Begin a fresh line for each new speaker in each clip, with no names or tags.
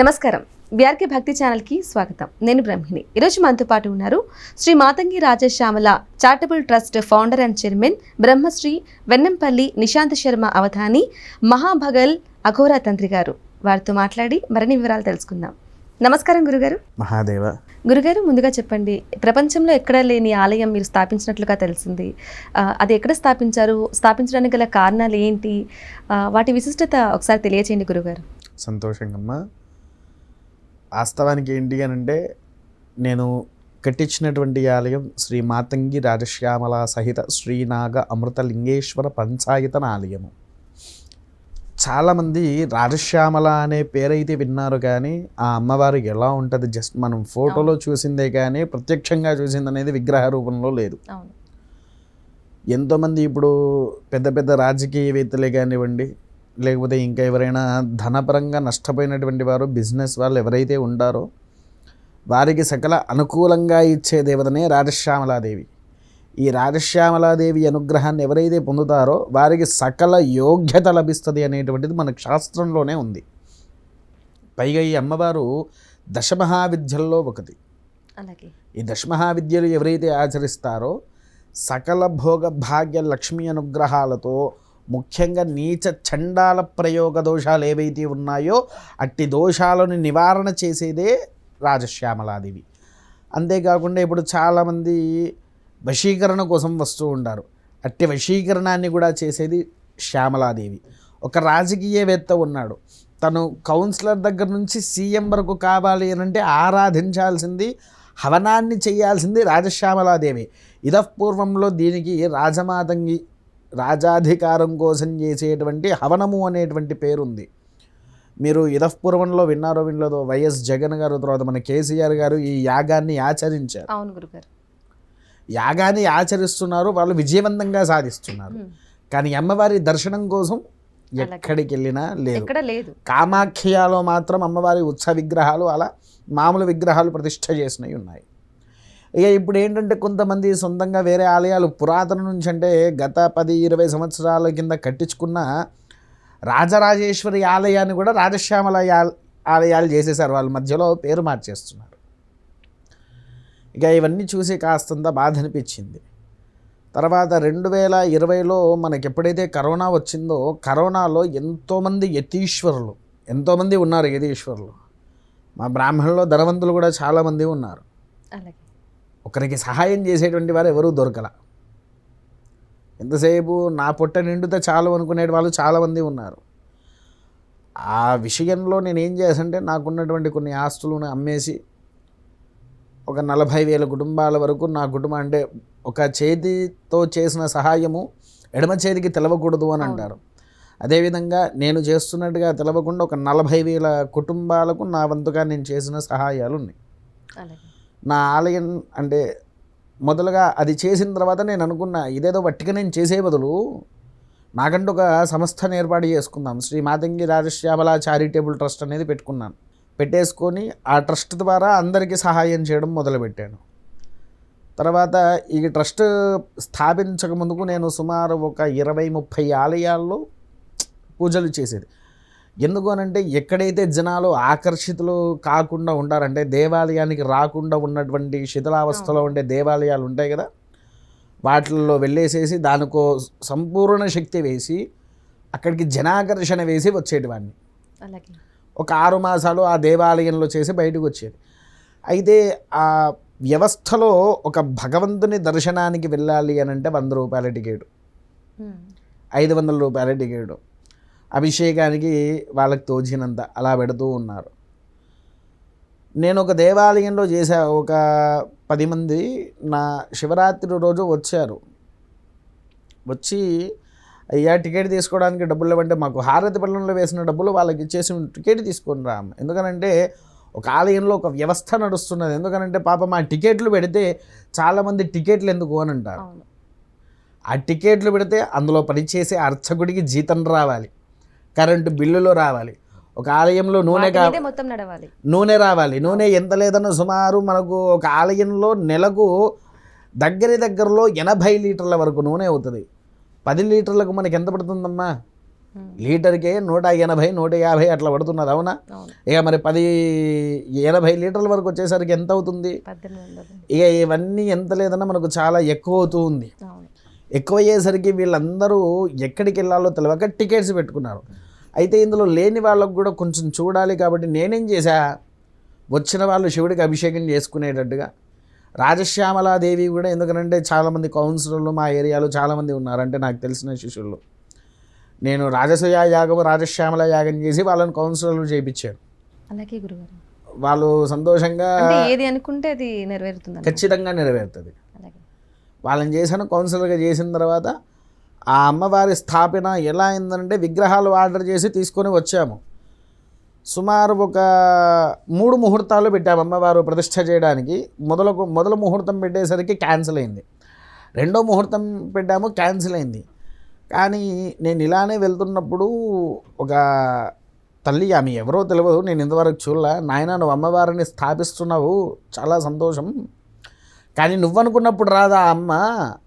నమస్కారం. బీఆర్కే భక్తి ఛానల్కి స్వాగతం. నేను బ్రహ్మిణి. ఈరోజు మనతో పాటు ఉన్నారు Shri Matangi Rajashyamala charitable trust founder and chairman Brahmashri Vennampalli Nishant Sharma Avadhani మహాభగల్ అఘోరా తంత్రి గారు. వారితో మాట్లాడి మరిన్ని వివరాలు తెలుసుకుందాం. నమస్కారం గురుగారు.
మహాదేవ.
గురుగారు ముందుగా చెప్పండి. ప్రపంచంలో ఎక్కడ లేని ఆలయం మీరు స్థాపించినట్లుగా తెలిసింది. అది ఎక్కడ స్థాపించారు? స్థాపించడానికి గల కారణాలు ఏంటి? వాటి విశిష్టత ఒకసారి తెలియచేయండి గురుగారు.
సంతోషంగమ్మా. వాస్తవానికి ఏంటి అని అంటే నేను కట్టించినటువంటి ఆలయం శ్రీ మాతంగి రాజశ్యామల సహిత శ్రీనాగ అమృతలింగేశ్వర పంచాయతన ఆలయము. చాలామంది రాజశ్యామల అనే పేరైతే విన్నారు కానీ ఆ అమ్మవారు ఎలా ఉంటుంది జస్ట్ మనం ఫోటోలో చూసిందే కానీ ప్రత్యక్షంగా చూసింది అనేది విగ్రహ రూపంలో లేదు. ఎంతోమంది ఇప్పుడు పెద్ద పెద్ద రాజకీయవేత్తలే కానివ్వండి లేకపోతే ఇంకా ఎవరైనా ధనపరంగా నష్టపోయినటువంటి వారు బిజినెస్ వాళ్ళు ఎవరైతే ఉంటారో వారికి సకల అనుకూలంగా ఇచ్చే దేవతనే రాజశ్యామలాదేవి. ఈ రాజశ్యామలాదేవి అనుగ్రహాన్ని ఎవరైతే పొందుతారో వారికి సకల యోగ్యత లభిస్తుంది అనేటువంటిది మనకు శాస్త్రంలోనే ఉంది. పైగా ఈ అమ్మవారు దశమహావిద్యల్లో ఒకటి. ఈ దశమహావిద్యలు ఎవరైతే ఆచరిస్తారో సకల భోగ భాగ్య లక్ష్మీ అనుగ్రహాలతో ముఖ్యంగా నీచ చండాల ప్రయోగ దోషాలు ఏవైతే ఉన్నాయో అట్టి దోషాలను నివారణ చేసేదే రాజశ్యామలాదేవి. అంతేకాకుండా ఇప్పుడు చాలామంది వశీకరణ కోసం వస్తూ ఉంటారు. అట్టి వశీకరణాన్ని కూడా చేసేది శ్యామలాదేవి. ఒక రాజకీయవేత్త ఉన్నాడు. తను కౌన్సిలర్ దగ్గర నుంచి సీఎం వరకు కావాలి అనంటే ఆరాధించాల్సింది హవనాన్ని చేయాల్సింది రాజశ్యామలాదేవి. ఇతపూర్వంలో దీనికి రాజమాతంగి రాజాధికారం కోసం చేసేటువంటి హవనము అనేటువంటి పేరుంది. మీరు ఇదపూర్వంలో విన్నారో వినలేదో వైఎస్ జగన్ గారు తర్వాత మన కేసీఆర్ గారు ఈ యాగాన్ని ఆచరించారు.
అవును గురుగారు.
యాగాన్ని ఆచరిస్తున్నారు వాళ్ళు విజయవంతంగా సాధిస్తున్నారు. కానీ అమ్మవారి దర్శనం కోసం ఎక్కడికి వెళ్ళినా లేదు. కామాఖ్యలో మాత్రం అమ్మవారి ఉత్సవ విగ్రహాలు అలా మామూలు విగ్రహాలు ప్రతిష్ఠ చేసినవి ఉన్నాయి. ఇక ఇప్పుడు ఏంటంటే కొంతమంది సొంతంగా వేరే ఆలయాలు పురాతన నుంచి అంటే గత పది ఇరవై సంవత్సరాల కింద కట్టించుకున్న రాజరాజేశ్వరి ఆలయాన్ని కూడా రాజశ్యామల యా- ఆలయాలు చేసేసారు వాళ్ళ మధ్యలో పేరు మార్చేస్తున్నారు. ఇక ఇవన్నీ చూసి కాస్తంత బాధ అనిపించింది. తర్వాత రెండు వేల ఇరవైలో మనకి ఎప్పుడైతే కరోనా వచ్చిందో కరోనాలో ఎంతోమంది యతీశ్వరులు ఎంతోమంది ఉన్నారు యతీశ్వరులు. మా బ్రాహ్మణుల్లో ధనవంతులు కూడా చాలామంది ఉన్నారు.
అలాగే.
ఒకరికి సహాయం చేసేటువంటి వారు ఎవరూ దొరకల. ఎంతసేపు నా పొట్ట నిండితే చాలు అనుకునే వాళ్ళు చాలామంది ఉన్నారు. ఆ విషయంలో నేను ఏం చేశానంటే నాకున్నటువంటి కొన్ని ఆస్తులను అమ్మేసి ఒక నలభై వేల కుటుంబాల వరకు నా కుటుంబం అంటే ఒక చేతితో చేసిన సహాయము ఎడమ చేతికి తెలవకూడదు అని అంటారు. అదేవిధంగా నేను చేస్తున్నట్టుగా తెలవకుండా ఒక నలభై వేల కుటుంబాలకు నా వంతుగా నేను చేసిన సహాయాలు ఉన్నాయి. నా ఆలయం అంటే మొదలుగా అది చేసిన తర్వాత నేను అనుకున్నా ఇదేదో వట్టిగా నేను చేసే బదులు నాకంటూ ఒక సంస్థను ఏర్పాటు చేసుకుందాం. శ్రీ మాతంగి రాజశ్యామల చారిటబుల్ ట్రస్ట్ అనేది పెట్టుకున్నాను. పెట్టేసుకొని ఆ ట్రస్ట్ ద్వారా అందరికీ సహాయం చేయడం మొదలుపెట్టాను. తర్వాత ఈ ట్రస్ట్ స్థాపించక ముందుకు నేను సుమారు ఒక ఇరవై ముప్పై ఆలయాల్లో పూజలు చేసేది. ఎందుకు అనంటే ఎక్కడైతే జనాలు ఆకర్షితులు కాకుండా ఉంటారంటే దేవాలయానికి రాకుండా ఉన్నటువంటి శిథిలావస్థలో ఉండే దేవాలయాలు ఉంటాయి కదా వాటిల్లో వెళ్ళేసేసి దానికో సంపూర్ణ శక్తి వేసి అక్కడికి జనాకర్షణ వేసి వచ్చేటివాడిని. ఒక ఆరు మాసాలు ఆ దేవాలయంలో చేసి బయటకు వచ్చేది. అయితే ఆ వ్యవస్థలో ఒక భగవంతుని దర్శనానికి వెళ్ళాలి అని అంటే వంద రూపాయల టికెట్. ఐదు వందల రూపాయల టికెట్. అభిషేకానికి వాళ్ళకి తోచినంత అలా పెడుతూ ఉన్నారు. నేను ఒక దేవాలయంలో చేసా ఒక పది మంది నా శివరాత్రి రోజు వచ్చారు. వచ్చి అయ్యా టికెట్ తీసుకోవడానికి డబ్బులు ఇవ్వంటే మాకు హారతి పళ్ళంలో వేసిన డబ్బులు వాళ్ళకి ఇచ్చేసి టికెట్ తీసుకొని రా. ఎందుకనంటే ఒక ఆలయంలో ఒక వ్యవస్థ నడుస్తున్నది. ఎందుకనంటే పాప మా టికెట్లు పెడితే చాలామంది టికెట్లు ఎందుకు అని అంటారు. ఆ టికెట్లు పెడితే అందులో పనిచేసే అర్చకుడికి జీతం రావాలి. కరెంటు బిల్లులు రావాలి. ఒక ఆలయంలో నూనె
మొత్తం నడవాలి.
నూనె రావాలి. నూనె ఎంత లేదన్నా సుమారు మనకు ఒక ఆలయంలో నెలకు దగ్గర దగ్గరలో ఎనభై లీటర్ల వరకు నూనె అవుతుంది. పది లీటర్లకు మనకి ఎంత పడుతుందమ్మా? లీటర్కే నూట ఎనభై నూట యాభై అట్లా పడుతున్నది అవునా? ఇక మరి పది ఎనభై లీటర్ల వరకు వచ్చేసరికి ఎంత అవుతుంది? ఇక ఇవన్నీ ఎంత లేదన్నా మనకు చాలా ఎక్కువ అవుతూ ఉంది.
అవును
ఎక్కువ అయ్యేసరికి వీళ్ళందరూ ఎక్కడికి వెళ్ళాలో తెలియక టికెట్స్ పెట్టుకున్నారు. అయితే ఇందులో లేని వాళ్ళకు కూడా కొంచెం చూడాలి కాబట్టి నేనేం చేశా? వచ్చిన వాళ్ళు శివుడికి అభిషేకం చేసుకునేటట్టుగా. రాజశ్యామలాదేవి కూడా ఎందుకంటే చాలామంది కౌన్సిలర్లు మా ఏరియాలో చాలామంది ఉన్నారు అంటే నాకు తెలిసిన శిష్యులు. నేను రాజసూయ యాగం రాజశ్యామల యాగం చేసి వాళ్ళని కౌన్సిలర్లు చేయించాను
అలాగే గురుగారు.
వాళ్ళు సంతోషంగా
ఏది అనుకుంటే అది నెరవేరుతుంది
ఖచ్చితంగా నెరవేరుతుంది. వాళ్ళని చేశాను కౌన్సిలర్గా చేసిన తర్వాత ఆ అమ్మవారి స్థాపన ఎలా అయిందంటే విగ్రహాలు ఆర్డర్ చేసి తీసుకొని వచ్చాము. సుమారు ఒక మూడు ముహూర్తాలు పెట్టాము అమ్మవారు ప్రతిష్ట చేయడానికి. మొదలకు మొదల ముహూర్తం పెట్టేసరికి క్యాన్సిల్ అయింది. రెండో ముహూర్తం పెట్టాము క్యాన్సిల్ అయింది. కానీ నేను ఇలానే వెళ్తున్నప్పుడు ఒక తల్లి ఆమె ఎవరో తెలియదు నేను ఇంతవరకు చూడలే. నాయన నువ్వు అమ్మవారిని స్థాపిస్తున్నావు చాలా సంతోషం. కానీ నువ్వనుకున్నప్పుడు రాదా ఆ అమ్మ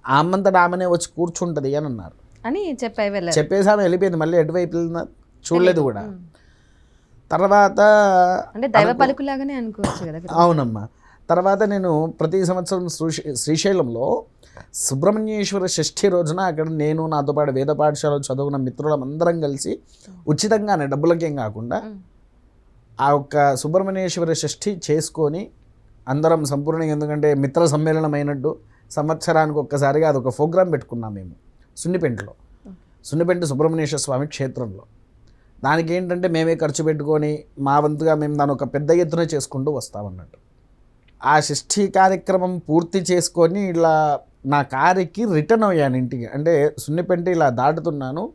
ఆ అమ్మంతటా ఆమెనే వచ్చి కూర్చుంటుంది అని అన్నారు
అని వెళ్ళారు
చెప్పేసి ఆమె వెళ్ళిపోయింది మళ్ళీ ఎటువైపు చూడలేదు కూడా. తర్వాత
అంటే దైవ పలుకులాగానే అనుకోవచ్చు కదా.
అవునమ్మా తర్వాత నేను ప్రతి సంవత్సరం శ్రీశై- శ్రీశైలంలో సుబ్రహ్మణ్యేశ్వర షష్ఠి రోజున అక్కడ నేను నాతో పాటు వేద పాఠశాల చదువుకున్న మిత్రులం అందరం కలిసి ఉచితంగానే డబ్బులకేం కాకుండా. ఆ ఒక్క సుబ్రహ్మణ్యేశ్వర షష్ఠి చేసుకొని అందరం సంపూర్ణంగా ఎందుకంటే మిత్ర సమ్మేళనం అయినట్టు సంవత్సరానికి ఒక్కసారిగా అదొక ప్రోగ్రాం పెట్టుకున్నాం మేము. సున్నిపెంటలో. సున్నిపెంట సుబ్రహ్మణ్యేశ్వర స్వామి క్షేత్రంలో. దానికి ఏంటంటే మేమే ఖర్చు పెట్టుకొని మా వంతుగా మేము దాన్ని ఒక పెద్ద ఎత్తున చేసుకుంటూ వస్తామన్నట్టు. ఆ షష్ఠి కార్యక్రమం పూర్తి చేసుకొని ఇలా నా కారుకి రిటర్న్ అయ్యాను ఇంటికి. అంటే సున్నిపెంట ఇలా దాటుతున్నాను.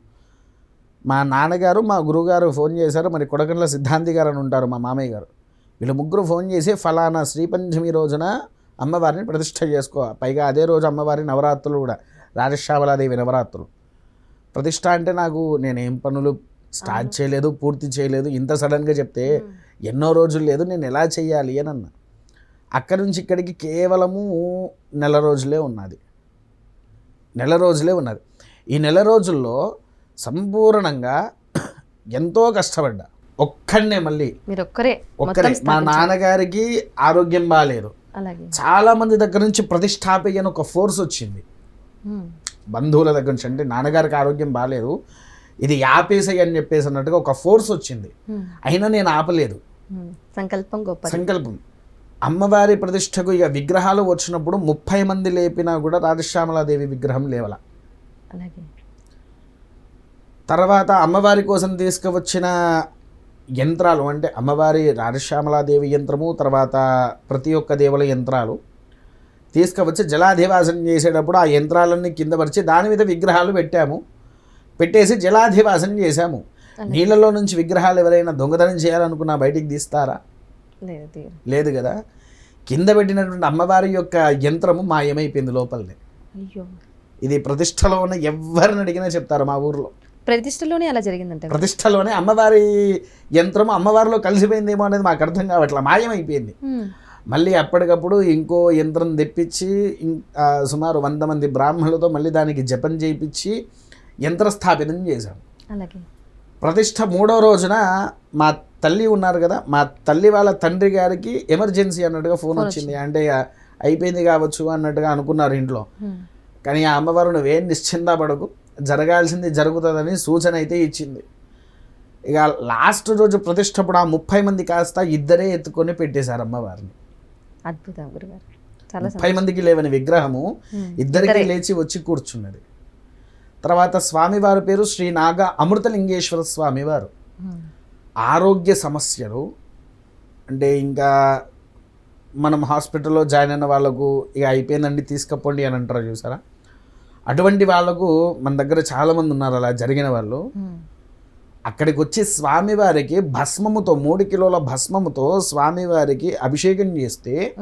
మా నాన్నగారు మా గురువుగారు ఫోన్ చేశారు. మరి కొడకండ్ల సిద్ధాంతి గారు అని ఉంటారు మా మామయ్య గారు. వీళ్ళు ముగ్గురు ఫోన్ చేసి ఫలానా శ్రీపంచమి రోజున అమ్మవారిని ప్రతిష్ఠ చేసుకో. పైగా అదే రోజు అమ్మవారి నవరాత్రులు కూడా. రాజశ్యామలాదేవి నవరాత్రులు. ప్రతిష్ఠ అంటే నాకు నేనేం పనులు స్టార్ట్ చేయలేదు పూర్తి చేయలేదు ఇంత సడన్గా చెప్తే ఎన్నో రోజులు లేదు నేను ఎలా చేయాలి అని అన్నా. అక్కడి నుంచి ఇక్కడికి కేవలము నెల రోజులే ఉన్నది. నెల రోజులే ఉన్నది. ఈ నెల రోజుల్లో సంపూర్ణంగా ఎంతో కష్టపడ్డా. ఒక్కడనే మళ్ళీ.
మీరు ఒక్కరే.
ఒక్కరే మా. నాన్నగారికి ఆరోగ్యం బాగాలేదు.
అలాగే.
చాలా మంది దగ్గర నుంచి ప్రతిష్టాపయ్య అని ఒక ఫోర్స్ వచ్చింది. బంధువుల దగ్గర నుంచి అంటే నాన్నగారికి ఆరోగ్యం బాగాలేదు. ఇది యాపేసాయి అని చెప్పేసి అన్నట్టుగా ఒక ఫోర్స్ వచ్చింది. అయినా నేను ఆపలేదు.
సంకల్పం గొప్పది.
సంకల్పం. అమ్మవారి ప్రతిష్టకు ఇక విగ్రహాలు వచ్చినప్పుడు ముప్పై మంది లేపినా కూడా రాజశ్యామలాదేవి విగ్రహం లేవల. తర్వాత అమ్మవారి కోసం తీసుకువచ్చిన యంత్రాలు అంటే అమ్మవారి రాజశ్యామలాదేవి యంత్రము తర్వాత ప్రతి ఒక్క దేవుల యంత్రాలు తీసుకువచ్చి జలాధివాసనం చేసేటప్పుడు ఆ యంత్రాలన్నీ కింద పరిచి దాని మీద విగ్రహాలు పెట్టాము. పెట్టేసి జలాధివాసనం చేశాము. నీళ్ళలో నుంచి విగ్రహాలు ఎవరైనా దొంగతనం చేయాలనుకున్నా బయటికి తీస్తారా?
లేదు
కదా. కింద పెట్టినటువంటి అమ్మవారి యొక్క యంత్రము మాయమైపోయింది లోపలనే.
అయ్యో.
ఇది ప్రతిష్టలో ఉన్న ఎవరిని అడిగినా చెప్తారు మా ఊర్లో.
ప్రతిష్టలోనే అలా జరిగిందంట
ప్రతిష్టలోనే అమ్మవారి యంత్రం అమ్మవారిలో కలిసిపోయిందేమో అనేది మాకు అర్థం కావట్లా మాయమైపోయింది. మళ్ళీ అప్పటికప్పుడు ఇంకో యంత్రం తెప్పించి సుమారు వంద మంది బ్రాహ్మణులతో మళ్ళీ దానికి జపం చేయించి యంత్రస్థాపితం చేశాం.
అలాగే.
ప్రతిష్ట మూడో రోజున మా తల్లి ఉన్నారు కదా మా తల్లి వాళ్ళ తండ్రి గారికి ఎమర్జెన్సీ అన్నట్టుగా ఫోన్ వచ్చింది. అంటే అయిపోయింది కావచ్చు అన్నట్టుగా అనుకున్నారు ఇంట్లో. కానీ ఆ అమ్మవారు నువ్వేం నిశ్చిందా పడకు జరగాల్సింది జరుగుతుందని సూచన అయితే ఇచ్చింది. ఇక లాస్ట్ రోజు ప్రతిష్టప్పుడు ఆ ముప్పై మంది కాస్త ఇద్దరే ఎత్తుకొని పెట్టేశారు అమ్మవారిని.
అద్భుతం గురుగారు. చాలా
ముప్పై మందికి లేవని విగ్రహము. ఇద్దరికి లేచి వచ్చి కూర్చున్నది. తర్వాత స్వామివారి పేరు శ్రీ నాగ అమృతలింగేశ్వర స్వామివారు. ఆరోగ్య సమస్యలు అంటే ఇంకా మనం హాస్పిటల్లో జాయిన్ అయిన వాళ్ళకు ఇక అయిపోయిందండి తీసుకపోండి అని అంటారు చూసారా? అటువంటి వాళ్ళకు మన దగ్గర చాలామంది ఉన్నారు. అలా జరిగిన వాళ్ళు. అక్కడికి వచ్చి స్వామివారికి భస్మముతో మూడు కిలోల భస్మముతో స్వామివారికి అభిషేకం చేస్తే.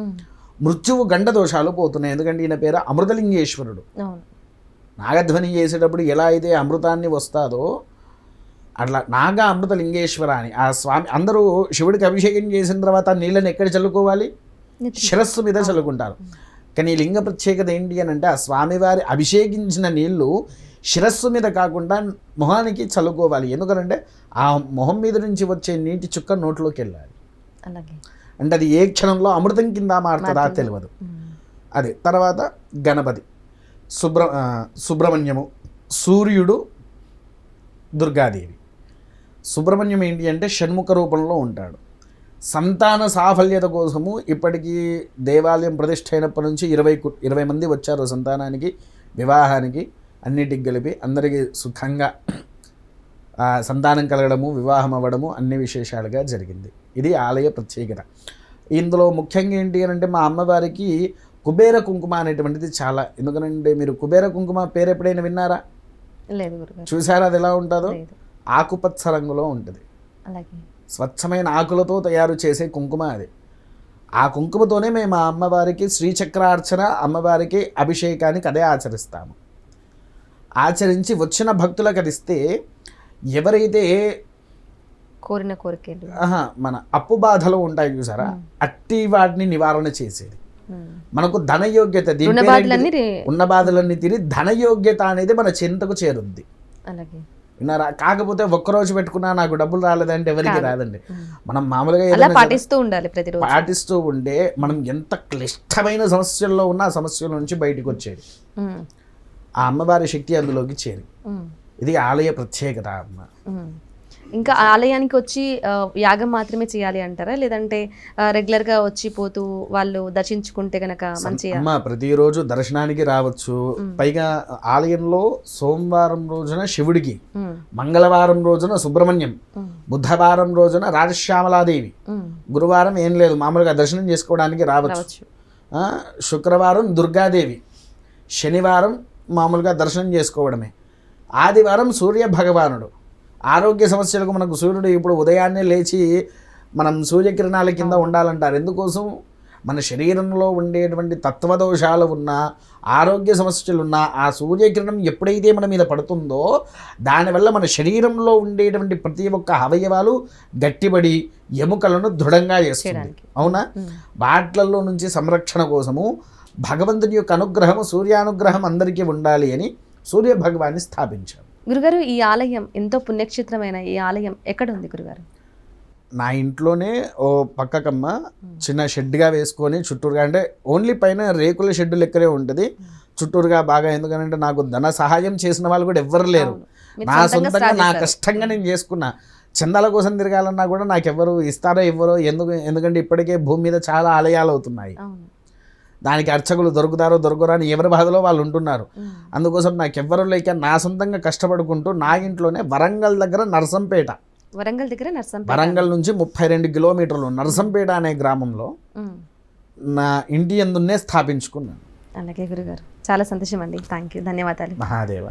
మృత్యువు గండ దోషాలు పోతున్నాయి. ఎందుకంటే ఈయన పేరు అమృతలింగేశ్వరుడు. నాగధ్వని చేసేటప్పుడు ఎలా అయితే అమృతాన్ని వస్తాదో అట్లా నాగ అమృత లింగేశ్వర అని ఆ స్వామి అందరూ శివుడికి అభిషేకం చేసిన తర్వాత నీళ్ళని ఎక్కడ చల్లుకోవాలి. శిరస్సు మీద చల్లుకుంటారు. కానీ ఈ లింగ ప్రత్యేకత ఏంటి అని అంటే ఆ స్వామివారి అభిషేకించిన నీళ్ళు శిరస్సు మీద కాకుండా మొహానికి చల్లుకోవాలి. ఎందుకంటే ఆ మొహం మీద నుంచి వచ్చే నీటి చుక్క నోట్లోకి వెళ్ళాలి. అంటే అది ఏ క్షణంలో అమృతం కింద మారుతుందా? తెలియదు. అదే తర్వాత గణపతి సుబ్ర సుబ్రహ్మణ్యము సూర్యుడు దుర్గాదేవి. సుబ్రహ్మణ్యం ఏంటి అంటే షణ్ముఖ రూపంలో ఉంటాడు. సంతాన సాఫల్యత కోసము ఇప్పటికీ దేవాలయం ప్రతిష్ఠ అయినప్పటి నుంచి ఇరవై కు- ఇరవై మంది వచ్చారు సంతానానికి వివాహానికి అన్నిటికి కలిపి అందరికీ సుఖంగా సంతానం కలగడము వివాహం అవ్వడము అన్ని విశేషాలుగా జరిగింది. ఇది ఆలయ ప్రత్యేకత. ఇందులో ముఖ్యంగా ఏంటి అని అంటే మా అమ్మవారికి కుబేర కుంకుమ అనేటువంటిది చాలా ఎందుకంటే మీరు కుబేర కుంకుమ పేరు ఎప్పుడైనా విన్నారా?
లేదు
చూసారా అది ఎలా ఉంటుందో? ఆకుపచ్చ రంగులో ఉంటుంది.
అలాగే.
స్వచ్ఛమైన ఆకులతో తయారు చేసే కుంకుమ అది. ఆ కుంకుమతోనే మేము ఆ అమ్మవారికి శ్రీచక్రార్చన అమ్మవారికి అభిషేకానికి అదే ఆచరిస్తాము. ఆచరించి వచ్చిన భక్తులకు అది ఇస్తే ఎవరైతే
కోరిన కోరికలు.
ఆహా, మన అప్పు బాధలు ఉంటాయి చూసారా? అట్టి వాటిని నివారణ చేసేది. మనకు ధనయోగ్యత ఉన్న బాధలన్నీ తిని ధనయోగ్యత అనేది మన చింతకు చేరుద్ది.
అలాగే.
విన్నారా? కాకపోతే ఒక్కరోజు పెట్టుకున్నా నాకు డబ్బులు రాలేదంటే ఎవరికి రాదండి. మనం మామూలుగా
పాటిస్తూ ఉండాలి ప్రతిరోజు.
పాటిస్తూ ఉంటే మనం ఎంత క్లిష్టమైన సమస్యల్లో ఉన్న ఆ సమస్యల నుంచి బయటకు వచ్చేది. ఆ అమ్మవారి శక్తి అందులోకి చేరి. ఇది ఆలయ ప్రత్యేకత అమ్మ.
ఇంకా ఆలయానికి వచ్చి యాగం మాత్రమే చేయాలి అంటారా? లేదంటే రెగ్యులర్గా వచ్చి పోతూ వాళ్ళు దర్శించుకుంటే గనక మంచి
అమ్మ ప్రతిరోజు దర్శనానికి రావచ్చు. పైగా ఆలయంలో సోమవారం రోజున శివుడికి. మంగళవారం రోజున సుబ్రహ్మణ్యం. బుధవారం రోజున రాజశ్యామలాదేవి. గురువారం ఏం లేదు మామూలుగా దర్శనం చేసుకోవడానికి రావచ్చు. శుక్రవారం దుర్గాదేవి శనివారం మామూలుగా దర్శనం చేసుకోవడమే. ఆదివారం సూర్య భగవానుడు ఆరోగ్య సమస్యలకు మనకు సూర్యుడు ఇప్పుడు ఉదయాన్నే లేచి మనం సూర్యకిరణాల కింద ఉండాలంటారు. ఎందుకోసం? మన శరీరంలో ఉండేటువంటి తత్వదోషాలు ఉన్నా ఆరోగ్య సమస్యలు ఉన్నా ఆ సూర్యకిరణం ఎప్పుడైతే మన మీద పడుతుందో దానివల్ల మన శరీరంలో ఉండేటువంటి ప్రతి ఒక్క అవయవాలు గట్టిబడి ఎముకలను దృఢంగా చేస్తుంది. అవునా?
ఉమ్.
వాట్లల్లో నుంచి సంరక్షణ కోసము భగవంతుని యొక్క అనుగ్రహము సూర్యానుగ్రహం అందరికీ ఉండాలి అని సూర్య భగవాన్ని స్థాపించారు.
గురుగారు ఈ ఆలయం ఎంతో పుణ్యక్షేత్రమైన ఈ ఆలయం ఎక్కడ ఉంది గురుగారు?
నా ఇంట్లోనే ఓ పక్కకమ్మ చిన్న షెడ్గా వేసుకొని చుట్టూరుగా అంటే ఓన్లీ పైన రేకుల షెడ్ లెక్కనే ఉంటుంది. చుట్టూరుగా బాగా ఎందుకంటే నాకు ధన సహాయం చేసిన వాళ్ళు కూడా ఎవ్వరు లేరు. నా
సొంతంగా
నా. కష్టంగా నేను చేసుకున్నా. చందాల కోసం తిరగాలన్నా కూడా నాకు ఎవరు ఇస్తారో ఇవ్వరో ఎందుకు ఎందుకంటే ఇప్పటికే భూమి మీద చాలా ఆలయాలు అవుతున్నాయి. దానికి అర్చకులు దొరుకుతారో దొరకరో అని ఎవరి బాధలో వాళ్ళు ఉంటున్నారు. అందుకోసం నాకు ఎవ్వరు లేక నా సొంతంగా కష్టపడుకుంటూ నా ఇంట్లోనే వరంగల్ దగ్గర నరసంపేట.
వరంగల్ దగ్గర నర్సంపేట.
వరంగల్ నుంచి ముప్పై రెండు కిలోమీటర్లు నరసంపేట అనే గ్రామంలో. నా ఇంటి ఎందున్నే స్థాపించుకున్నాను.
అలాగే గురుగారు. చాలా సంతోషం అండి. థ్యాంక్ యూ ధన్యవాదాలు.
మహాదేవ.